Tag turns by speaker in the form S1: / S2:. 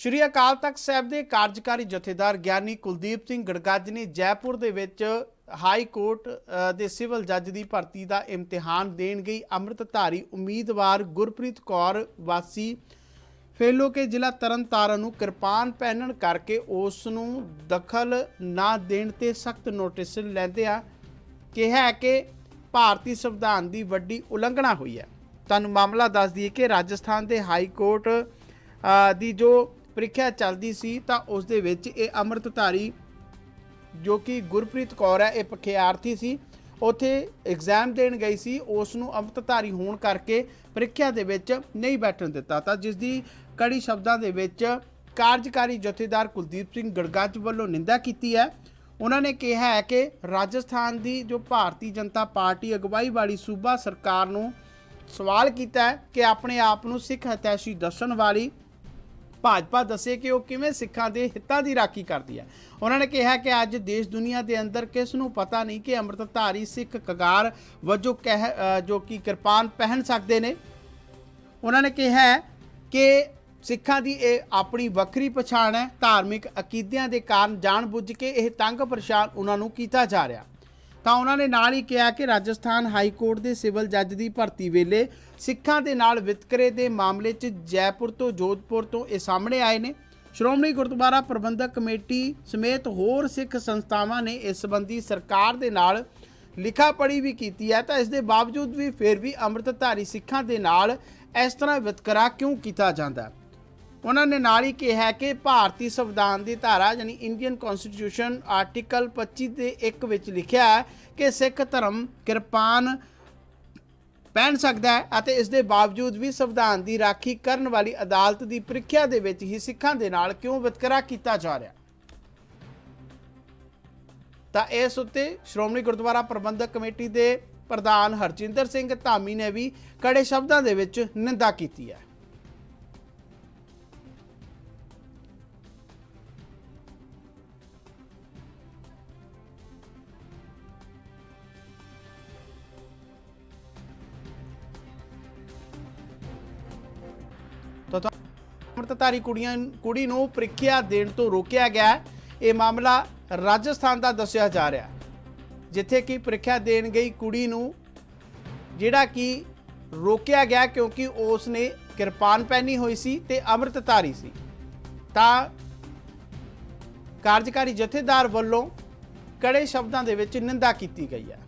S1: ਸ਼੍ਰੀ ਅਕਾਲ ਤਖਤ ਸਾਹਿਬ ਦੇ ਕਾਰਜਕਾਰੀ ਜਥੇਦਾਰ ਗਿਆਨੀ ਕੁਲਦੀਪ ਸਿੰਘ ਗੜਗੱਜ ਨੇ ਜੈਪੁਰ ਦੇ ਵਿੱਚ ਹਾਈ ਕੋਰਟ ਦੇ ਸਿਵਲ ਜੱਜ ਦੀ ਭਰਤੀ ਦਾ ਇਮਤਿਹਾਨ ਦੇਣ ਗਈ। ਅੰਮ੍ਰਿਤਧਾਰੀ ਉਮੀਦਵਾਰ ਗੁਰਪ੍ਰੀਤ ਕੌਰ ਵਾਸੀ ਫੇਲੋ ਕੇ ਜ਼ਿਲ੍ਹਾ ਤਰਨਤਾਰਨ ਨੂੰ ਕਿਰਪਾਨ ਪਹਿਨਣ ਕਰਕੇ ਉਸ ਨੂੰ ਦਖਲ ਨਾ ਦੇਣ ਤੇ ਸਖਤ ਨੋਟਿਸ ਲੈਂਦੇ ਆ। ਕਿਹਾ ਹੈ ਕਿ ਭਾਰਤੀ ਸੰਵਿਧਾਨ ਦੀ ਵੱਡੀ ਉਲੰਘਣਾ ਹੋਈ ਹੈ। ਤੁਹਾਨੂੰ ਮਾਮਲਾ ਦੱਸ ਦਈਏ ਕਿ ਰਾਜਸਥਾਨ ਦੇ ਹਾਈ ਕੋਰਟ ਦੀ ਜੋ ਪ੍ਰੀਖਿਆ ਚੱਲਦੀ ਸੀ ਤਾਂ ਉਸ ਦੇ ਵਿੱਚ ਇਹ ਅੰਮ੍ਰਿਤਧਾਰੀ ਜੋ ਕਿ ਗੁਰਪ੍ਰੀਤ ਕੌਰ ਹੈ, ਇਹ ਪਖਿਆਰਥੀ ਸੀ। ਉਥੇ ਐਗਜ਼ਾਮ ਦੇਣ ਗਈ ਸੀ। ਉਸ ਨੂੰ ਅੰਮ੍ਰਿਤਧਾਰੀ ਹੋਣ ਕਰਕੇ ਪ੍ਰੀਖਿਆ ਦੇ ਵਿੱਚ ਨਹੀਂ ਬੈਠਣ ਦਿੱਤਾ। ਤਾਂ ਜਿਸ ਦੀ ਕੜੀ ਸ਼ਬਦਾਂ ਦੇ ਵਿੱਚ ਕਾਰਜਕਾਰੀ ਜਥੇਦਾਰ ਕੁਲਦੀਪ ਸਿੰਘ ਗੜਗੱਜ ਵੱਲੋਂ ਨਿੰਦਾ ਕੀਤੀ ਹੈ। ਉਹਨਾਂ ਨੇ ਕਿਹਾ ਹੈ ਕਿ ਰਾਜਸਥਾਨ ਦੀ ਜੋ ਭਾਰਤੀ ਜਨਤਾ ਪਾਰਟੀ ਅਗਵਾਈ ਵਾਲੀ ਸੂਬਾ ਸਰਕਾਰ ਨੂੰ ਸਵਾਲ ਕੀਤਾ ਹੈ ਕਿ ਆਪਣੇ ਆਪ ਨੂੰ ਸਿੱਖ ਹਤੈਸ਼ੀ ਦੱਸਣ ਵਾਲੀ ਭਾਜਪਾ ਦੱਸੇ ਕਿ ਉਹ ਕਿਵੇਂ ਸਿੱਖਾਂ ਦੇ ਹਿੱਤਾਂ ਦੀ ਰਾਖੀ ਕਰਦੀ ਹੈ। ਉਹਨਾਂ ਨੇ ਕਿਹਾ ਕਿ ਅੱਜ ਦੇਸ਼ ਦੁਨੀਆ ਦੇ ਅੰਦਰ ਕਿਸ ਨੂੰ ਪਤਾ ਨਹੀਂ ਕਿ ਅੰਮ੍ਰਿਤਧਾਰੀ ਸਿੱਖ ਕਗਾਰ ਵਜੋਂ ਕਹਿ ਜੋ ਕਿ ਕਿਰਪਾਨ ਪਹਿਨ ਸਕਦੇ ਨੇ। ਉਹਨਾਂ ਨੇ ਕਿਹਾ ਕਿ ਸਿੱਖਾਂ ਦੀ ਇਹ ਆਪਣੀ ਵੱਖਰੀ ਪਛਾਣ ਹੈ। ਧਾਰਮਿਕ ਅਕੀਦਿਆਂ ਦੇ ਕਾਰਨ ਜਾਣਬੁੱਝ ਕੇ ਇਹ ਤੰਗ ਪਰੇਸ਼ਾਨ ਉਹਨਾਂ ਨੂੰ ਕੀਤਾ ਜਾ ਰਿਹਾ। ਤਾਂ ਉਹਨਾਂ ਨੇ ਨਾਲ ਹੀ ਕਿਹਾ ਕਿ ਰਾਜਸਥਾਨ ਹਾਈ ਕੋਰਟ ਦੇ ਸਿਵਲ ਜੱਜ ਦੀ ਭਰਤੀ ਵੇਲੇ ਸਿੱਖਾਂ ਦੇ ਨਾਲ ਵਿਤਕਰੇ ਦੇ ਮਾਮਲੇ 'ਚ ਜੈਪੁਰ ਤੋਂ ਜੋਧਪੁਰ ਤੋਂ ਇਹ ਸਾਹਮਣੇ ਆਏ ਨੇ। ਸ਼੍ਰੋਮਣੀ ਗੁਰਦੁਆਰਾ ਪ੍ਰਬੰਧਕ ਕਮੇਟੀ ਸਮੇਤ ਹੋਰ ਸਿੱਖ ਸੰਸਥਾਵਾਂ ਨੇ ਇਸ ਸੰਬੰਧੀ ਸਰਕਾਰ ਦੇ ਨਾਲ ਲਿਖਾ ਪੜੀ ਵੀ ਕੀਤੀ ਹੈ ਤਾਂ ਇਸ ਦੇ ਬਾਵਜੂਦ ਵੀ ਫਿਰ ਵੀ ਅੰਮ੍ਰਿਤਧਾਰੀ ਸਿੱਖਾਂ ਦੇ ਨਾਲ ਇਸ ਤਰ੍ਹਾਂ ਵਿਤਕਰਾ ਕਿਉਂ ਕੀਤਾ ਜਾਂਦਾ ਹੈ? ਉਹਨਾਂ ਨੇ ਨਾਲ ਹੀ ਕਿਹਾ ਕਿ ਭਾਰਤੀ ਸੰਵਿਧਾਨ ਦੀ ਧਾਰਾ ਯਾਨੀ ਇੰਡੀਅਨ ਕਨਸਟੀਟਿਊਸ਼ਨ ਆਰਟੀਕਲ 25 ਦੇ 1 ਵਿੱਚ ਲਿਖਿਆ ਹੈ ਕਿ ਸਿੱਖ ਧਰਮ ਕਿਰਪਾਨ ਪਹਿਨ ਸਕਦਾ ਹੈ ਅਤੇ ਇਸ ਦੇ ਬਾਵਜੂਦ ਵੀ ਸੰਵਿਧਾਨ ਦੀ ਰਾਖੀ ਕਰਨ ਵਾਲੀ ਅਦਾਲਤ ਦੀ ਪ੍ਰੀਖਿਆ ਦੇ ਵਿੱਚ ਹੀ ਸਿੱਖਾਂ ਦੇ ਨਾਲ ਕਿਉਂ ਵਿਤਕਰਾ ਕੀਤਾ ਜਾ ਰਿਹਾ ਤਾਂ ਇਸ ਉੱਤੇ ਸ਼੍ਰੋਮਣੀ ਗੁਰਦੁਆਰਾ ਪ੍ਰਬੰਧਕ ਕਮੇਟੀ ਦੇ ਪ੍ਰਧਾਨ ਹਰਜਿੰਦਰ ਸਿੰਘ ਧਾਮੀ ਨੇ ਵੀ ਕੜੇ ਸ਼ਬਦਾਂ ਦੇ ਵਿੱਚ ਨਿੰਦਾ ਕੀਤੀ ਹੈ। ਅੰਮ੍ਰਿਤਧਾਰੀ ਕੁੜੀਆਂ ਕੁੜੀ ਨੂੰ ਪ੍ਰੀਖਿਆ ਦੇਣ ਤੋਂ ਰੋਕਿਆ ਗਿਆ ਇਹ ਮਾਮਲਾ ਰਾਜਸਥਾਨ ਦਾ ਦੱਸਿਆ ਜਾ ਰਿਹਾ ਜਿੱਥੇ ਕਿ ਪ੍ਰੀਖਿਆ ਦੇਣ ਗਈ ਕੁੜੀ ਨੂੰ ਜਿਹੜਾ ਕਿ ਰੋਕਿਆ ਗਿਆ ਕਿਉਂਕਿ ਉਸ ਨੇ ਕਿਰਪਾਨ ਪਹਿਨੀ ਹੋਈ ਸੀ ਤੇ ਅੰਮ੍ਰਿਤਧਾਰੀ ਸੀ। ਤਾਂ ਕਾਰਜਕਾਰੀ ਜਥੇਦਾਰ ਵੱਲੋਂ ਕੜੇ ਸ਼ਬਦਾਂ ਦੇ ਵਿੱਚ ਨਿੰਦਾ ਕੀਤੀ ਗਈ ਹੈ।